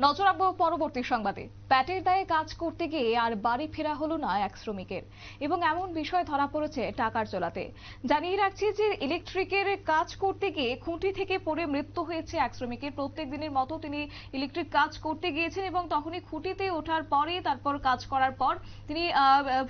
নজর রাখব পরবর্তী সংবাদে। প্যাটের দায়ে কাজ করতে গিয়ে আর বাড়ি ফেরা হলো না এক শ্রমিকের। এবং এমন বিষয় ধরা পড়েছে টাকার চলাতে। জানিয়ে রাখছি যে ইলেকট্রিকের কাজ করতে গিয়ে খুঁটি থেকে পড়ে মৃত্যু হয়েছে এক শ্রমিকের। প্রত্যেক দিনের মতো তিনি ইলেকট্রিক কাজ করতে গিয়েছেন এবং তখনই খুঁটিতে ওঠার পরে তারপর কাজ করার পর তিনি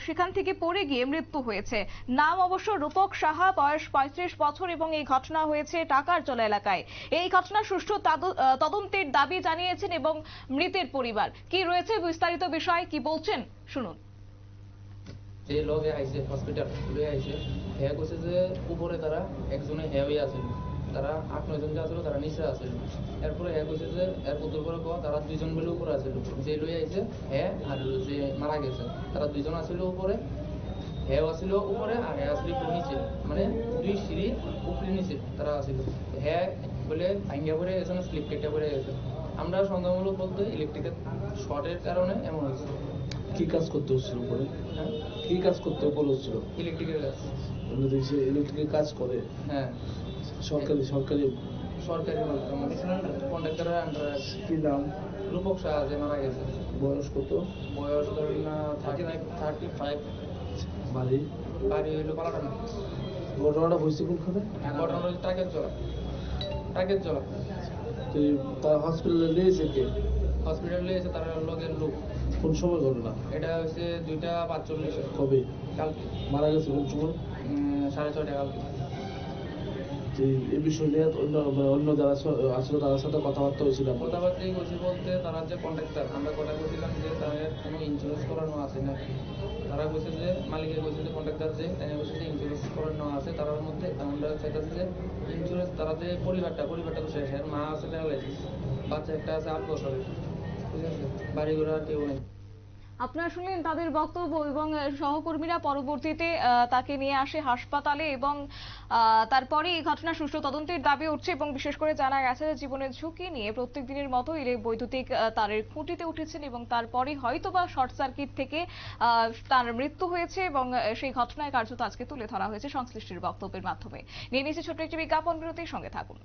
সেখান থেকে পড়ে গিয়ে মৃত্যু হয়েছে। নাম অবশ্য রূপক সাহা, বয়স পঁয়ত্রিশ বছর এবং এই ঘটনা হয়েছে টাকার চলা এলাকায়। এই ঘটনা সুষ্ঠু তাদ- তদন্তের দাবি জানিয়েছেন এবং মৃতের পরিবার। কি রয়েছে বিস্তারিত বিষয়? কি বলছেন? শুনুন। যে লগে আইছে হসপিটাল লয়ে আইছে হ্যাঁ কইছে যে উপরে তারা একজনে হ্যাঁ হয়ে আছিল তারা আট নয় জন যে আছিল, তারা নিচে আছিল। এরপরে হ্যাঁ কইছে যে, এর পুতুর পরে কো তারা দুইজন মিলে উপরে আছিল। যে লয়ে আইছে হ্যাঁ আর যে মারা গেছে। তারা দুইজন আছিল উপরে হ্যাঁ আছিল উপরে আর হ্যাঁ আছিল নিচে। মানে দুই সিঁড়ি উপরে নিচে তারা আছিল। হ্যাঁ বলে ভাঙ্গা পড়ে গেছে স্লিপ কেটে পড়ে গেছে আমরা সন্দেহমূলক বলতে ইলেকট্রিকের শর্টের কারণে এমন হয়েছে। কি কাজ করতে হচ্ছিল পরে হ্যাঁ? কি কাজ করতে বলেছিল ইলেকট্রিকের কাজ। আমরা দেখছি ইলেকট্রিকের কাজ করে। হ্যাঁ। সরকারি সরকারি। সরকারি কন্ট্রাক্টরের আন্ডারে কি নাম? রূপক শাহ যে মারা গেছে। বয়স কত? বয়স ধরেন না থার্টি ফাইভ থার্টি ফাইভ বাড়ি? বাড়ি হইল পালাটানা ঘটনাটা হয়েছে কোনখানে? ঘটনা হচ্ছে টাকের চলা টাকের চলা তো এই তার হসপিটালে কে? হসপিটালে এসে তার লগের লোক কোন সময় ঘটনা? এটা হচ্ছে দুইটা পাঁচচল্লিশে কবে? কালকে। মারা গেছে কোন সময়? সাড়ে ছয়টা কালকে। এই বিষয় নিয়ে অন্য অন্য যারা আসলে তাদের সাথে কথাবার্তা হয়েছিল? কথাবার্তাই করছি বলতে তারা যে কন্ট্রাক্টর আমরা কথা বলছিলাম যে তাদের কোনো ইন্স্যুরেন্স করানো আছে নাকি তারা বলছে যে মালিকের বলছে যে কন্ট্রাক্টর যে তাই বলছে যে ইন্স্যুরেন্স করানো আছে তার মধ্যে আমরা চাইতেছি যে ইন্স্যুরেন্স তারা যে পরিবারটা পরিবারটা তো শেষ মা আছে প্যারালাইসিস বাচ্চা একটা আছে আট বছরের, ঠিক আছে? বাড়ি ঘোড়া কেউ নেই। আপনারা শুনলেন তাদের বক্তব্য এবং সহকর্মীরা পরবর্তীতে তাকে নিয়ে আসে হাসপাতালে এবং তারপরে এই ঘটনা সুষ্ঠু তদন্তের দাবি উঠছে এবং বিশেষ করে জানা গেছে যে জীবনের ঝুঁকি নিয়ে প্রত্যেক দিনের মতো ইলে বৈদ্যুতিক তারের খুঁটিতে উঠেছেন এবং তারপরে হয়তোবা শর্ট সার্কিট থেকে তার মৃত্যু হয়েছে এবং সেই ঘটনায় কার্যত আজকে তুলে ধরা হয়েছে সংশ্লিষ্টের বক্তব্যের মাধ্যমে। নিয়ে নিয়েছে ছোট্ট একটি বিজ্ঞাপন বিরতির সঙ্গে থাকুন।